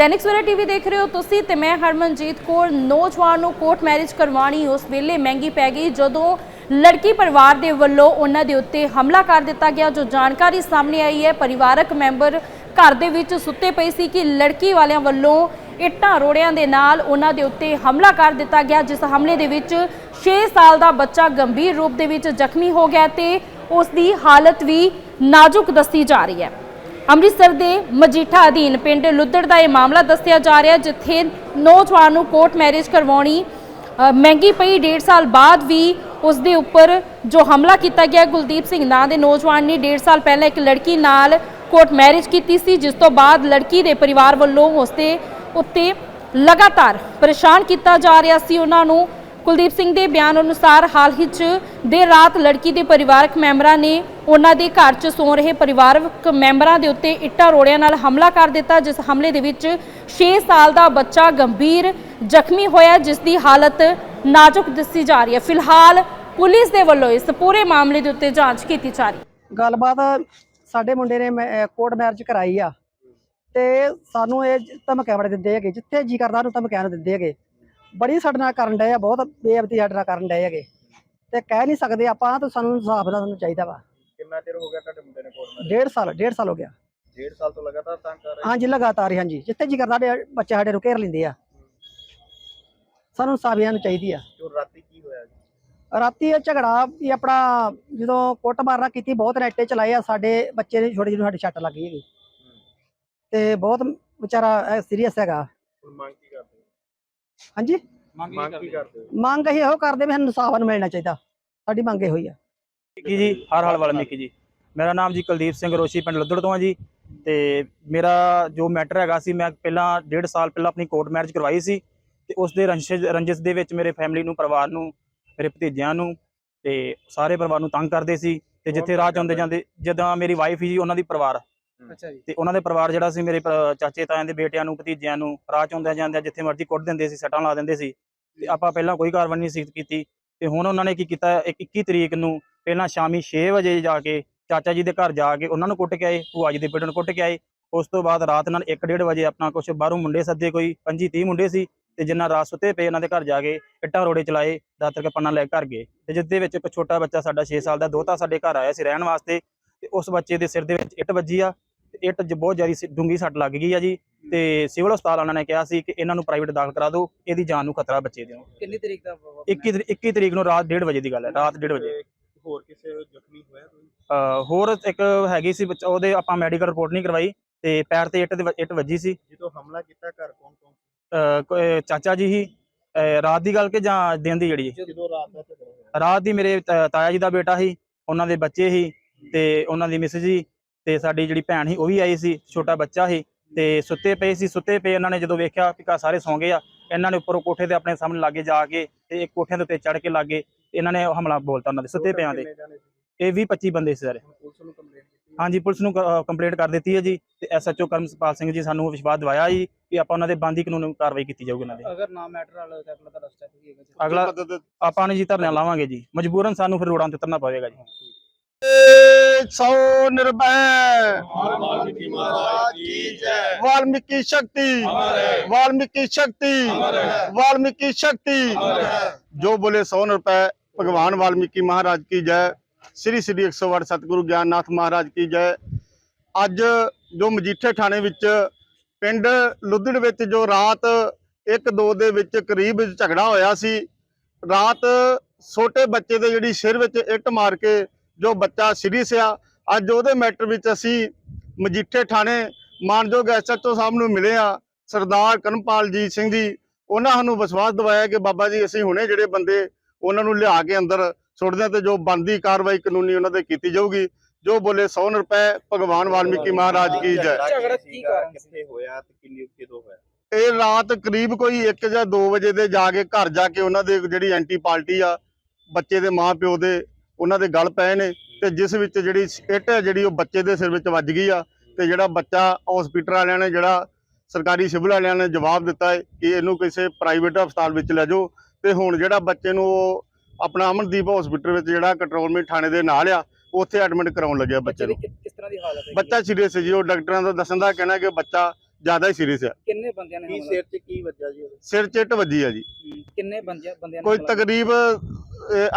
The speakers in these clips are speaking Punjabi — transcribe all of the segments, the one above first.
ਦੈਨਿਕ ਸਵੇਰਾ ਟੀਵੀ ਦੇਖ ਰਹੇ ਹੋ ਤੁਸੀਂ ਤੇ ਮੈਂ ਹਰਮਨਜੀਤ ਕੌਰ। ਨੌਜਵਾਨ ਨੂੰ ਕੋਰਟ ਮੈਰਿਜ ਕਰਵਾਉਣੀ, ਉਸ ਵੇਲੇ ਮਹਿੰਗੀ ਪੈ ਗਈ ਜਦੋਂ ਲੜਕੀ ਪਰਿਵਾਰ ਦੇ ਵੱਲੋਂ ਉਹਨਾਂ ਦੇ ਉੱਤੇ ਹਮਲਾ ਕਰ ਦਿੱਤਾ ਗਿਆ। ਜੋ ਜਾਣਕਾਰੀ ਸਾਹਮਣੇ ਆਈ ਹੈ, ਪਰਿਵਾਰਕ ਮੈਂਬਰ ਘਰ ਦੇ ਵਿੱਚ ਸੁੱਤੇ ਪਏ ਸੀ ਕਿ ਲੜਕੀ ਵਾਲਿਆਂ ਵੱਲੋਂ ਇੱਟਾਂ ਰੋੜਿਆਂ ਦੇ ਨਾਲ ਉਹਨਾਂ ਦੇ ਉੱਤੇ ਹਮਲਾ ਕਰ ਦਿੱਤਾ ਗਿਆ, ਜਿਸ ਹਮਲੇ ਦੇ ਵਿੱਚ 6 ਸਾਲ ਦਾ ਬੱਚਾ ਗੰਭੀਰ ਰੂਪ ਦੇ ਵਿੱਚ ਜ਼ਖਮੀ ਹੋ ਗਿਆ ਤੇ ਉਸ ਦੀ ਹਾਲਤ ਵੀ ਨਾਜ਼ੁਕ ਦੱਸੀ ਜਾ ਰਹੀ ਹੈ। ਅੰਮ੍ਰਿਤਸਰ ਦੇ ਮਜੀਠਾ ਅਧੀਨ ਪਿੰਡ ਲੁੱਦੜ ਦਾ ਇਹ ਮਾਮਲਾ ਦੱਸਿਆ ਜਾ ਰਿਹਾ ਜਿੱਥੇ ਨੌਜਵਾਨ ਨੂੰ ਕੋਰਟ ਮੈਰਿਜ ਕਰਵਾਉਣੀ ਮਹਿੰਗੀ ਪਈ 1.5 ਸਾਲ ਬਾਅਦ ਵੀ ਉਸ ਦੇ ਉੱਪਰ ਜੋ ਹਮਲਾ ਕੀਤਾ ਗਿਆ, ਗੁਲਦੀਪ ਸਿੰਘ ਨਾਂ ਦੇ ਨੌਜਵਾਨ ਨੇ 1.5 ਸਾਲ ਪਹਿਲਾਂ ਇੱਕ ਲੜਕੀ ਨਾਲ ਕੋਰਟ ਮੈਰਿਜ ਕੀਤੀ ਸੀ, ਜਿਸ ਤੋਂ ਬਾਅਦ ਲੜਕੀ ਦੇ ਪਰਿਵਾਰ ਵੱਲੋਂ ਉਸ ਦੇ ਉੱਤੇ ਲਗਾਤਾਰ ਪਰੇਸ਼ਾਨ ਕੀਤਾ ਜਾ ਰਿਹਾ ਸੀ। ਉਹਨਾਂ ਨੂੰ ਕੁਲਦੀਪ ਸਿੰਘ ਦੇ ਬਿਆਨ ਅਨੁਸਾਰ ਹਾਲ ਹੀ 'ਚ ਦੇਰ ਰਾਤ ਲੜਕੀ ਦੇ ਪਰਿਵਾਰਕ ਮੈਂਬਰਾਂ ਨੇ ਉਹਨਾਂ ਦੇ ਘਰ 'ਚ ਸੌ ਰਹੇ ਪਰਿਵਾਰਕ ਮੈਂਬਰਾਂ ਦੇ ਉੱਤੇ ਇੱਟਾਂ ਰੋੜਿਆਂ ਨਾਲ ਹਮਲਾ ਕਰ ਦਿੱਤਾ, ਜਿਸ ਹਮਲੇ ਦੇ ਵਿੱਚ 6 ਸਾਲ ਦਾ ਬੱਚਾ ਗੰਭੀਰ ਜ਼ਖਮੀ ਹੋਇਆ, ਜਿਸ ਦੀ ਹਾਲਤ ਨਾਜ਼ੁਕ ਦੱਸੀ ਜਾ ਰਹੀ ਹੈ। ਫਿਲਹਾਲ ਪੁਲਿਸ ਦੇ ਵੱਲੋਂ ਇਸ ਪੂਰੇ ਮਾਮਲੇ ਦੇ ਉੱਤੇ ਜਾਂਚ ਕੀਤੀ ਜਾ ਰਹੀ ਹੈ। ਗੱਲਬਾਤ ਸਾਡੇ ਮੁੰਡੇ ਨੇ ਕੋਰਟ ਮੈਰਿਜ ਕਰਾਈ ਆ। ਤੇ ਸਾਨੂੰ ਇਹ ਧਮਕੀਆਂ ਬੜੇ ਦਿੰਦੇ ਹੈਗੇ, ਜਿੱਥੇ ਜੀ ਕਰਦਾ ਉਹਨੂੰ ਧਮਕੀਆਂ ਦਿੰਦੇ ਹੈਗੇ। ਬੜੀ ਸਾਡੇ ਨਾਲ ਕਰਨ ਡਏ ਆ ਬਹੁਤ ਬੇਅਬਤੀ ਸਾਡੇ ਨਾਲ ਕਰਨ ਡਏ ਹੈਗੇ। ਤੇ ਕਹਿ ਨਹੀਂ ਸਕਦੇ ਆਪਾਂ ਤਾਂ ਸਾਨੂੰ ਇਨਸਾਫ ਦਾ ਸਾਨੂੰ ਚਾਹੀਦਾ ਵਾ। ਕਿੰਨਾ ਚਿਰ ਹੋ ਗਿਆ ਤੁਹਾਡੇ ਮੁੰਡੇ ਨੇ ਕੋਰਟ ਡੇਢ ਸਾਲ ਡੇਢ ਸਾਲ ਹੋ ਗਿਆ। ਡੇਢ ਸਾਲ ਤੋਂ ਲਗਾਤਾਰ ਤੰਗ ਕਰ ਰਹੇ ਹਾਂਜੀ ਲਗਾਤਾਰ ਹੀ ਹਾਂਜੀ। ਜਿੱਥੇ ਜੀ ਕਰਦਾ ਸਾਡੇ ਬੱਚੇ ਸਾਡੇ ਘੇਰ ਲੈਂਦੇ ਆ। ਸਾਨੂੰ ਇਹਨਾਂ ਨੂੰ ਚਾਹੀਦੀ ਆ। ਜੋ ਰਾਤੀ ਕੀ ਹੋਇਆ ਜੀ? ਰਾਤੀ ਇਹ ਝਗੜਾ ਵੀ ਆਪਣਾ ਜਦੋਂ ਕੁੱਟ ਮਾਰਨਾ ਕੀਤੀ ਬਹੁਤ ਨੈਟੇ ਚਲਾਏ ਆ ਸਾਡੇ ਬੱਚੇ ਨੇ ਛੋਟੇ ਜਿਹੇ ਨੂੰ ਸਾਡੇ ਛੱਟ ਲੱਗ ਗਈ ਹੈਗੀ। ਤੇ ਬਹੁਤ ਵਿਚਾਰਾ ਸੀਰੀਅਸ ਹੈਗਾ। ਹੁਣ ਮੰਗ ਕੀ ਕਰਦੇ? ਹਾਂਜੀ? ਮੰਗ ਕੀ ਕਰਦੇ? ਮੰਗ ਕਰਦੇ ਵੀ ਸਾਨੂੰ ਇਨਸਾਫ ਮਿਲਣਾ ਚਾਹੀਦਾ। ਸਾਡੀ ਮੰਗ ਇਹੋ ਹੀ ਆ। ਮਿੱਕੀ ਜੀ ਹਰ ਹਾਲ ਵਾਲਾ ਮਿੱਕੀ ਜੀ। ਮੇਰਾ ਨਾਮ ਜੀ ਕੁਲਦੀਪ ਸਿੰਘ ਰੋਸ਼ੀ ਪਿੰਡ ਲੱਦੜ ਤੋਂ ਆ ਜੀ। ਤੇ ਮੇਰਾ ਜੋ ਮੈਟਰ ਹੈਗਾ ਸੀ ਮੈਂ ਪਹਿਲਾਂ ਡੇਢ ਸਾਲ ਪਹਿਲਾਂ ਆਪਣੀ ਕੋਰਟ ਮੈਰਿਜ ਕਰਵਾਈ ਸੀ। ਤੇ ਉਸ ਦੇ ਰੰਜਿਸ਼ ਰੰਜਿਸ਼ ਦੇ ਵਿੱਚ ਮੇਰੇ ਫੈਮਿਲੀ ਨੂੰ ਪਰਿਵਾਰ ਨੂੰ ਮੇਰੇ ਭਤੀਜਿਆਂ ਨੂੰ ਤੇ ਸਾਰੇ ਪਰਿਵਾਰ ਨੂੰ ਤੰਗ ਕਰਦੇ ਸੀ। ਤੇ ਜਿੱਥੇ ਰਾਹ ਚ ਆਉਂਦੇ ਜਾਂਦੇ ਜਦੋਂ ਮੇਰੀ ਵਾਈਫ ਜੀ ਉਹਨਾਂ ਦੀ ਪਰਿਵਾਰ। ਅੱਛਾ ਜੀ। ਤੇ ਉਹਨਾਂ ਦੇ ਪਰਿਵਾਰ ਜਿਹੜਾ ਸੀ ਮੇਰੇ ਚਾਚੇ ਤਾਇਆਂ ਦੇ ਬੇਟਿਆਂ ਨੂੰ ਭਤੀਜਿਆਂ ਨੂੰ ਰਾਹ ਚ ਆਉਂਦਿਆਂ ਜਾਂਦਿਆਂ ਜਿੱਥੇ ਮਰਜ਼ੀ ਕੁੱਟ ਦਿੰਦੇ ਸੀ ਸੱਟਾਂ ਲਾ ਦਿੰਦੇ ਸੀ। ਤੇ ਆਪਾਂ ਪਹਿਲਾਂ ਕੋਈ ਕਾਰਵਾਈ ਨਹੀਂ ਸੀ ਕੀਤੀ। ਤੇ ਹੁਣ ਉਹਨਾਂ ਨੇ ਕੀ ਕੀਤਾ ਇੱਕ 21 ਤਰੀਕ ਨੂੰ ਪਹਿਲਾਂ ਸ਼ਾਮੀ 6 ਵਜੇ ਜਾ ਕੇ ਚਾਚਾ ਜੀ ਦੇ ਘਰ ਜਾ ਕੇ ਉਹਨਾਂ ਨੂੰ ਕੁੱਟ ਕੇ ਆਏ ਭੂਆ ਜੀ ਦੇ ਬੇਟੇ ਨੂੰ ਕੁੱਟ ਕੇ ਆਏ। ਉਸ ਤੋਂ ਬਾਅਦ ਰਾਤ ਨਾਲ 1:30 ਵਜੇ ਆਪਣਾ ਕੁਝ ਬਾਹਰੋਂ ਮੁੰਡੇ ਸੱਦੇ ਕੋਈ 25 30 ਮੁੰਡੇ ਸੀ ਤੇ ਜਿੰਨਾ ਰਾਤ ਸੁੱਤੇ ਪਏ ਇਹਨਾਂ ਦੇ ਘਰ ਜਾ ਕੇ ਇੱਟਾਂ ਰੋੜੇ ਚਲਾਏ ਦਾਤਰ ਕੇ ਪੰਨਾ ਲੈ ਕੇ ਘਰ ਗਏ। ਤੇ ਜਿਸ ਦੇ ਵਿੱਚ ਇੱਕ ਛੋਟਾ ਬੱਚਾ ਸਾਡਾ 6 ਸਾਲ ਦਾ ਦੋਤਾ ਸਾਡੇ ਘਰ ਆਇਆ ਸੀ ਰਹਿਣ ਵਾਸਤੇ। ਤੇ ਉਸ ਬੱਚੇ ਦੇ ਸਿਰ ਦੇ ਵਿੱਚ ਇੱਟ ਵੱਜੀ ਆ। ਇੱਟ ਜ ਬਹੁਤ ਜ਼ਿਆਦਾ ਡੂੰਗੀ ਸੱਟ ਲੱਗ ਗਈ ਆ ਜੀ ਤੇ ਸਿਵਲ ਹਸਪਤਾਲ ਉਹਨਾਂ ਨੇ ਕਿਹਾ ਸੀ ਕਿ ਇਹਨਾਂ ਨੂੰ ਪ੍ਰਾਈਵੇਟ ਦਾਖਲ ਕਰਾ ਦਿਓ ਇਹਦੀ ਜਾਨ ਨੂੰ ਖਤਰਾ ਬੱਚੇ ਦੇ ਨੂੰ ਕਿੰਨੀ ਤਰੀਕ ਦਾ 21 ਤਰੀ- 21 ਤਰੀਕ ਨੂੰ ਰਾਤ 1:30 ਵਜੇ ਦੀ ਗੱਲ ਹੈ ਰਾਤ 1:30 ਵਜੇ। ਹੋਰ ਕਿਸੇ ਜ਼ਖਮੀ ਹੋਇਆ ਕੋਈ? ਹੋਰ ਇੱਕ ਹੈਗੀ ਸੀ ਬੱਚਾ ਉਹਦੇ ਆਪਾਂ ਮੈਡੀਕਲ ਰਿਪੋਰਟ ਨਹੀਂ ਕਰਵਾਈ ਤੇ ਪੈਰ ਤੇ ਇੱਟ ਦੇ ਇੱਟ ਵੱਜੀ ਸੀ। ਜਦੋਂ ਹਮਲਾ ਕੀਤਾ ਘਰ ਕੌਣ ਕੌਣ ਚਾਚਾ ਜੀ ਹੀ ਰਾਤ ਦੀ ਗੱਲ ਕਿ ਜਾਂ ਦਿਨ ਦੀ ਜਿਹੜੀ? ਜਦੋਂ ਰਾਤ ਦਾ ਰਾਤ ਮੇਰੇ ਤਾਇਆ ਜੀ ਦਾ ਬੇਟਾ ਸੀ ਉਹਨਾਂ ਦੇ ਬੱਚੇ ਸੀ ਤੇ ਉਹਨਾਂ ਦੀ ਮਿਸਿਸ ਜੀ ਤੇ ਸਾਡੀ ਜਿਹੜੀ ਭੈਣ ਸੀ ਉਹ ਵੀ ਆਈ ਸੀ ਛੋਟਾ ਬੱਚਾ ਸੀ ਤੇ ਸੁੱਤੇ ਪਏ ਸੀ ਸੁੱਤੇ ਪਏ ਇਹਨਾਂ ਨੇ ਜਦੋਂ ਵੇਖਿਆ ਕਿ ਘਰ ਸਾਰੇ ਸੌਂ ਗਏ ਆ ਇਹਨਾਂ ਨੇ ਉੱਪਰੋਂ ਕੋਠੇ ਤੇ ਆਪਣੇ ਸਾਹਮਣੇ ਲਾਗੇ ਜਾ ਕੇ ਤੇ ਇੱਕ ਕੋਠਿਆਂ ਦੇ ਉੱਤੇ ਚੜ ਕੇ ਲਾਗੇ ਇਹਨਾਂ ਨੇ ਹਮਲਾ ਬੋਲਤਾ ਉਹਨਾਂ ਦੇ ਸੁੱਤੇ ਪਿਆਂ ਦੇ? ਇਹ 20 25 ਬੰਦੇ ਸੀ ਸਾਰੇ। ਹੁਣ ਪੁਲਿਸ ਨੂੰ ਕੰਪਲੇਂਟ ਕੀਤੀ? ਹਾਂਜੀ ਪੁਲਿਸ ਨੂੰ ਕੰਪਲੇਂਟ ਕਰ ਦਿੱਤੀ ਹੈ ਜੀ ਤੇ ਐਸਐਚਓ ਕਰਮਸਪਾਲ ਸਿੰਘ ਜੀ ਸਾਨੂੰ ਵਿਸ਼ਵਾਸ ਦਿਵਾਇਆ ਜੀ ਕਿ ਆਪਾਂ ਉਹਨਾਂ ਦੇ ਬੰਦੀ ਕਾਨੂੰਨ ਕਾਰਵਾਈ ਕੀਤੀ ਜਾਊਗੀ ਉਹਨਾਂ ਦੇ। ਅਗਰ ਨਾ ਮੈਟਰ ਵਾਲਾ ਤਾਂ ਅਗਲਾ ਤਾਂ ਸਟੈਪ ਹੀ ਹੈਗਾ ਅਗਲਾ ਆਪਾਂ ਨੇ ਜੀ ਧਰਨਾ ਲਾਵਾਂਗੇ ਜੀ। ਮਜਬੂਰਨ ਸਾਨੂੰ ਫਿਰ ਰੋਡਾਂ ਤੇ ਉਤਰਨਾ ਪਵੇਗਾ ਜੀ। सौ निर्भय वाल्मीकि शक्ति वाल्मीकि शक्ति वाल्मीकि शक्ति जो बोले सौ रुपए भगवान वाल्मीकि महाराज की जय ਸ੍ਰੀ ਸ੍ਰੀ 108 ਸਤਿਗੁਰੂ ਗਿਆਨਨਾਥ ਮਹਾਰਾਜ ਕੀ ਜੈ ਅੱਜ ਜੋ ਮਜੀਠੇ ਥਾਣੇ ਵਿੱਚ ਪਿੰਡ ਲੁੱਦੜ ਵਿੱਚ ਜੋ ਰਾਤ 1-2 ਦੇ ਵਿੱਚ ਕਰੀਬ ਝਗੜਾ ਹੋਇਆ ਸੀ ਰਾਤ ਛੋਟੇ ਬੱਚੇ ਦੇ ਜਿਹੜੀ ਸਿਰ ਵਿੱਚ ਇੱਟ ਮਾਰ ਕੇ ਜੋ ਬੱਚਾ ਸੀਰੀਅਸ ਆ ਅੱਜ ਉਹਦੇ ਮੈਟਰ ਵਿੱਚ ਅਸੀਂ ਮਜੀਠੇ ਥਾਣੇ ਮਾਨਯੋਗ ਐਸਐਚਓ ਸਾਹਿਬ ਨੂੰ ਮਿਲੇ ਆ ਸਰਦਾਰ ਕਰਮਪਾਲ ਜੀ ਸਿੰਘ ਜੀ। ਉਹਨਾਂ ਸਾਨੂੰ ਵਿਸ਼ਵਾਸ ਦਿਵਾਇਆ ਕਿ ਬਾਬਾ ਜੀ ਅਸੀਂ ਹੁਣੇ ਜਿਹੜੇ ਬੰਦੇ ਉਹਨਾਂ ਨੂੰ ਲਿਆ ਕੇ ਅੰਦਰ ਸੁੱਟਦੇ ਤੇ ਜੋ ਬੰਦੀ ਕਾਰਵਾਈ ਕਾਨੂੰਨੀ ਉਹਨਾਂ ਤੇ ਕੀਤੀ ਜਾਊਗੀ। ਜੋ ਬੋਲੇ 100 ਰੁਪਏ ਭਗਵਾਨ ਵਾਲਮੀਕੀ ਮਹਾਰਾਜ ਕੀ ਜੈ। ਝਗੜਾ ਕੀ ਕਾਰਨ ਕਿੱਥੇ ਹੋਇਆ ਤੇ ਕਿੰਨੀ ਕਿਦੋਂ ਹੋਇਆ? ਇਹ ਰਾਤ ਕਰੀਬ ਕੋਈ 1 ਜਾਂ 2 ਵਜੇ ਦੇ ਜਾ ਕੇ ਘਰ ਜਾ ਕੇ ਉਹਨਾਂ ਦੇ ਜਿਹੜੀ ਐਂਟੀ ਪਾਰਟੀ ਆ ਬੱਚੇ ਦੇ ਮਾਂ ਪਿਓ ਦੇ ਉਹਨਾਂ ਦੇ ਗਲ ਪਏ ਨੇ ਤੇ ਜਿਸ ਵਿੱਚ ਜਿਹੜੀ ਇੱਟ ਹੈ ਜਿਹੜੀ ਉਹ ਬੱਚੇ ਦੇ ਸਿਰ ਵਿੱਚ ਵੱਜ ਗਈ ਆ ਤੇ ਜਿਹੜਾ ਬੱਚਾ ਹਸਪੀਟਲ ਵਾਲਿਆਂ ਨੇ ਜਿਹੜਾ ਸਰਕਾਰੀ ਸਿਵਲ ਵਾਲਿਆਂ ਨੇ ਜਵਾਬ ਦਿੱਤਾ ਹੈ ਕਿ ਇਹਨੂੰ ਕਿਸੇ ਪ੍ਰਾਈਵੇਟ ਹਸਪਤਾਲ ਵਿੱਚ ਲੈ ਜਾਓ ਤੇ ਹੁਣ ਜਿਹੜਾ ਬੱਚੇ ਨੂੰ ਉਹ ਆਪਣਾ ਅਮਨਦੀਪ ਹਸਪੀਟਲ ਵਿੱਚ ਜਿਹੜਾ ਕੰਟਰੋਲਮੈਂਟ ਥਾਣੇ ਦੇ ਨਾਲ ਆ ਉੱਥੇ ਐਡਮਿਟ ਕਰਾਉਣ ਲੱਗਿਆ ਬੱਚੇ ਨੂੰ। ਕਿਸ ਤਰ੍ਹਾਂ ਦੀ ਹਾਲਤ ਹੈ ਬੱਚਾ ਸੀਰੀਅਸ ਹੈ ਜੀ ਉਹ ਡਾਕਟਰਾਂ ਦਾ ਦੱਸਣ ਦਾ ਕਹਿਣਾ ਕਿ ਬੱਚਾ ਜ਼ਿਆਦਾ ਹੀ ਸੀਰੀਅਸ ਹੈ ਕਿੰਨੇ ਬੰਦਿਆਂ ਨੇ ਕੀ ਹਮਲਾ ਸਿਰ 'ਚ ਕੀ ਵੱਜਾ ਜੀ ਉਹਦੇ? ਸਿਰ ਚਿੱਟ ਵੱਜੀ ਆ ਜੀ। ਹੂੰ, ਕਿੰਨੇ ਬੰਦਿਆਂ ਬੰਦਿਆਂ ਨੇ ਕੋਈ ਹਮਲਾ ਤਕਰੀਬ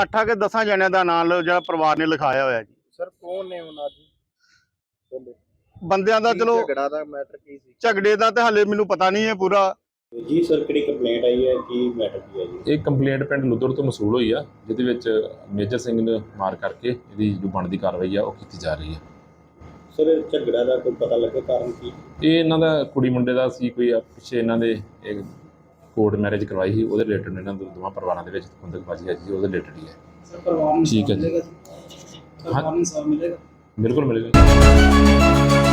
8 ਕੇ 10 ਜਣਿਆਂ ਦਾ ਨਾਮ ਜਿਹੜਾ ਪਰਿਵਾਰ ਨੇ ਲਿਖਾਇਆ ਹੋਇਆ ਜੀ। ਸਰ ਕੌਣ ਨੇ ਉਹਨਾਂ ਦੀ? ਬੰਦੇ। ਬੰਦਿਆਂ ਦਾ ਕੀ ਚਲੋ ਝਗੜਾ ਦਾ ਮੈਟਰ ਕੀ ਸੀ? ਝਗੜੇ ਦਾ ਤੇ ਹਾਲੇ ਮੈਨੂੰ ਪਤਾ ਨਹੀਂ ਹੈ ਪੂਰਾ। ਜੀ ਸਰ ਕਿਹੜੀ ਕੰਪਲੇਂਟ ਆਈ ਹੈ? ਕੀ ਮੈਟਰ ਕੀ ਹੈ ਜੀ? ਇਹ ਕੰਪਲੇਂਟ ਪਿੰਡ ਲੁੱਦਰ ਤੋਂ ਮਸੂਲ ਹੋਈ ਆ ਜਿਹਦੇ ਵਿੱਚ ਮੇਜਰ ਸਿੰਘ ਨੇ ਮਾਰ ਕਰਕੇ ਇਹਦੀ ਜੋ ਬਣਦੀ ਕਾਰਵਾਈ ਆ ਉਹ ਕੀਤੀ ਜਾ ਰਹੀ ਹੈ। ਸਰ ਝਗੜਾ ਦਾ ਕੋਈ ਪਤਾ ਲੱਗਾ ਕਾਰਨ ਕੀ? ਇਹ ਇਹਨਾਂ ਦਾ ਕੁੜੀ ਮੁੰਡੇ ਦਾ ਸੀ ਕੋਈ ਪਿੱਛੇ ਇਹਨਾਂ ਦੇ ਇੱਕ ਕੋਰਟ ਮੈਰਿਜ ਕਰਵਾਈ ਸੀ ਉਹਦੇ ਰਿਲੇਟਡ ਇਹਨਾਂ ਦੋ ਦੋਵਾਂ ਪਰਿਵਾਰਾਂ ਦੇ ਵਿੱਚ ਖੁੰਦਕਬਾਜ਼ੀ ਹੈ ਜੀ ਉਹਦੇ ਰਿਲੇਟਡ ਹੀ ਹੈ। ਸਰ ਪਰਿਵਾਰ ਨੂੰ ਠੀਕ ਹੈ ਜੀ। ਮਿਲੇਗਾ ਪਰਿਵਾਰ ਨੂੰ ਇਨਸਾਫ਼ ਮਿਲੇਗਾ ਬਿਲਕੁਲ ਮਿਲੇਗਾ